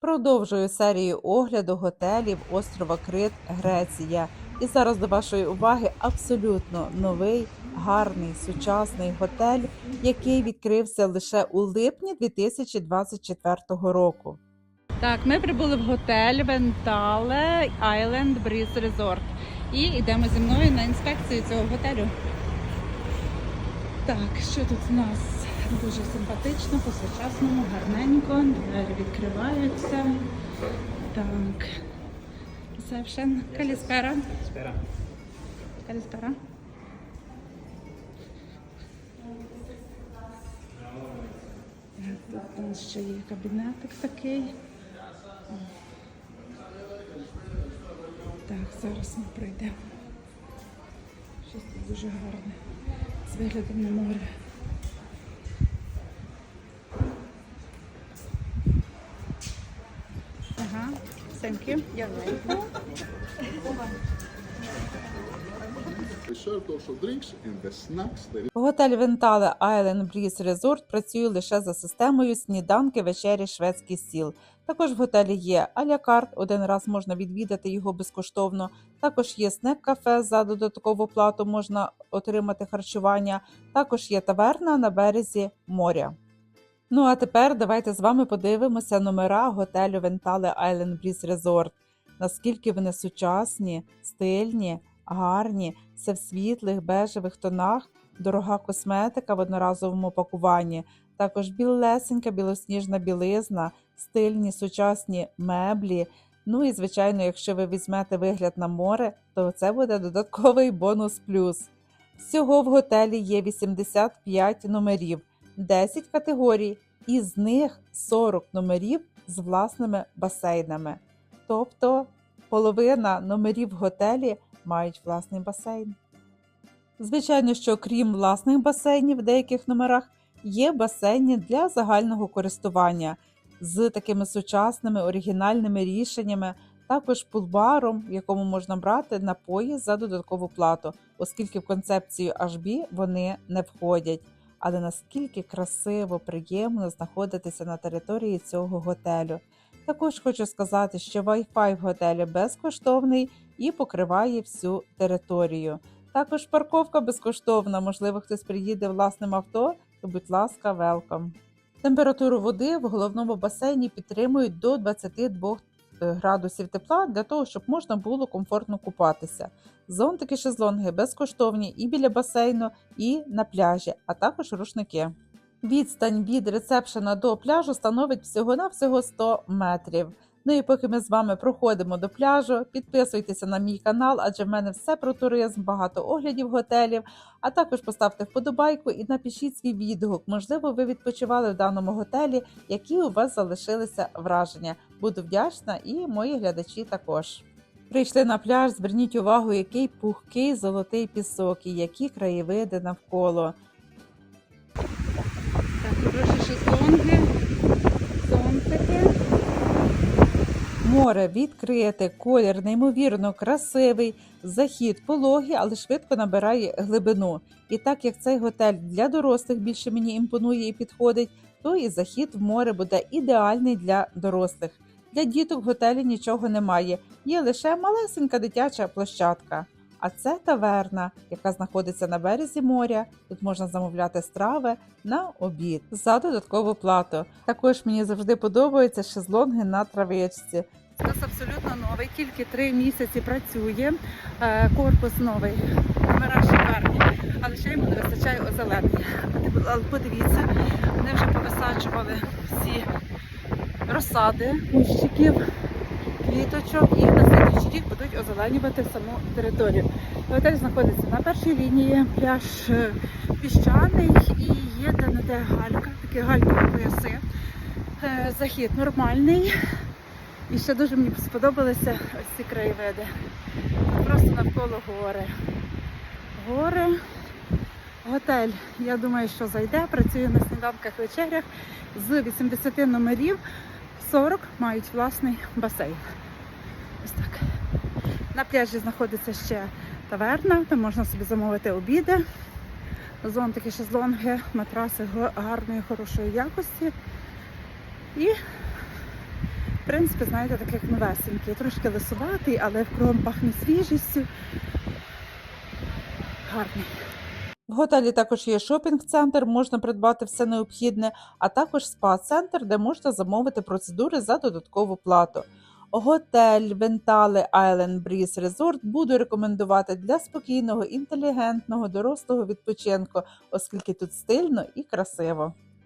Продовжую серію огляду готелів острова Крит, Греція. І зараз до вашої уваги абсолютно новий, гарний, сучасний готель, який відкрився лише у липні 2024 року. Так, ми прибули в готель Вентале Island Breeze Resort. І йдемо зі мною на інспекцію цього готелю. Так, що тут у нас? Дуже симпатично, по-сучасному, гарненько, двері відкриваються. Так. Ресепшн. Каліспера. Спера. Каліспера. Тут у нас ще є кабінетик такий. Так, зараз ми пройдемо. Щось тут дуже гарне. З виглядом на море. Thank you. We served also drinks and the snacks. Готель Вентале Island Breeze Resort працює лише за системою сніданки, вечері, шведський стіл. Також в готелі є алякарт, один раз можна відвідати його безкоштовно. Також є снек-кафе за додаткову плату, можна отримати харчування. Також є таверна на березі моря. Ну а тепер давайте з вами подивимося номера готелю Вентале Island Breeze Resort. Наскільки вони сучасні, стильні, гарні, все в світлих бежевих тонах, дорога косметика в одноразовому пакуванні, також білесенька білосніжна білизна, стильні сучасні меблі. Ну і звичайно, якщо ви візьмете вигляд на море, то це буде додатковий бонус плюс. Всього в готелі є 85 номерів, 10 категорій, і з них 40 номерів з власними басейнами. Тобто половина номерів в готелі мають власний басейн. Звичайно, що крім власних басейнів в деяких номерах є басейни для загального користування з такими сучасними оригінальними рішеннями, також пулбаром, в якому можна брати напої за додаткову плату, оскільки в концепцію HB вони не входять. Але наскільки красиво, приємно знаходитися на території цього готелю. Також хочу сказати, що Wi-Fi в готелі безкоштовний і покриває всю територію. Також парковка безкоштовна, можливо, хтось приїде власним авто, то будь ласка, велкам. Температуру води в головному басейні підтримують до 22 градусів тепла для того, щоб можна було комфортно купатися. Зонтики шезлонги безкоштовні і біля басейну, і на пляжі, а також рушники. Відстань від ресепшена до пляжу становить всього-навсього 100 метрів. Ну і поки ми з вами проходимо до пляжу, підписуйтеся на мій канал, адже в мене все про туризм, багато оглядів готелів. А також поставте вподобайку і напишіть свій відгук. Можливо, ви відпочивали в даному готелі, які у вас залишилися враження. Буду вдячна і мої глядачі також. Прийшли на пляж, зверніть увагу, який пухкий золотий пісок і які краєвиди навколо. Так, хороші шезлонги, зонтики. Море відкрите, колір неймовірно красивий, захід пологий, але швидко набирає глибину. І так як цей готель для дорослих більше мені імпонує і підходить, то і захід в море буде ідеальний для дорослих. Для діток в готелі нічого немає, є лише малесенька дитяча площадка. А це таверна, яка знаходиться на березі моря. Тут можна замовляти страви на обід за додаткову плату. Також мені завжди подобаються шезлонги на травичці. У нас абсолютно новий, тільки три місяці працює. Е, Корпус новий, номера шикарні, але ще йому не вистачає озеленення. Подивіться, вони вже повисаджували всі розсади кущиків, квіточок і на слідчий рік будуть озеленювати саму територію. Готель знаходиться на першій лінії, пляж е, піщаний і є де-не-де галька, такі галькові пояси. Е, Захід нормальний. І ще дуже мені сподобалися ось ці краєвиди. Просто навколо гори. Гори. Готель, я думаю, що зайде, працює на сніданках вечерях. З 80 номерів 40 мають власний басейн. Ось так. На пляжі знаходиться ще таверна, там можна собі замовити обіди. Зонтики, шезлонги, матраси гарної, хорошої якості. І в принципі, знаєте, таких новесенький, трошки лисуватий, але вкром пахне свіжістю. Гарний. В готелі також є шопінг-центр, можна придбати все необхідне, а також спа-центр, де можна замовити процедури за додаткову плату. Готель Вентали Island Breeze Resort буду рекомендувати для спокійного, інтелігентного, дорослого відпочинку, оскільки тут стильно і красиво.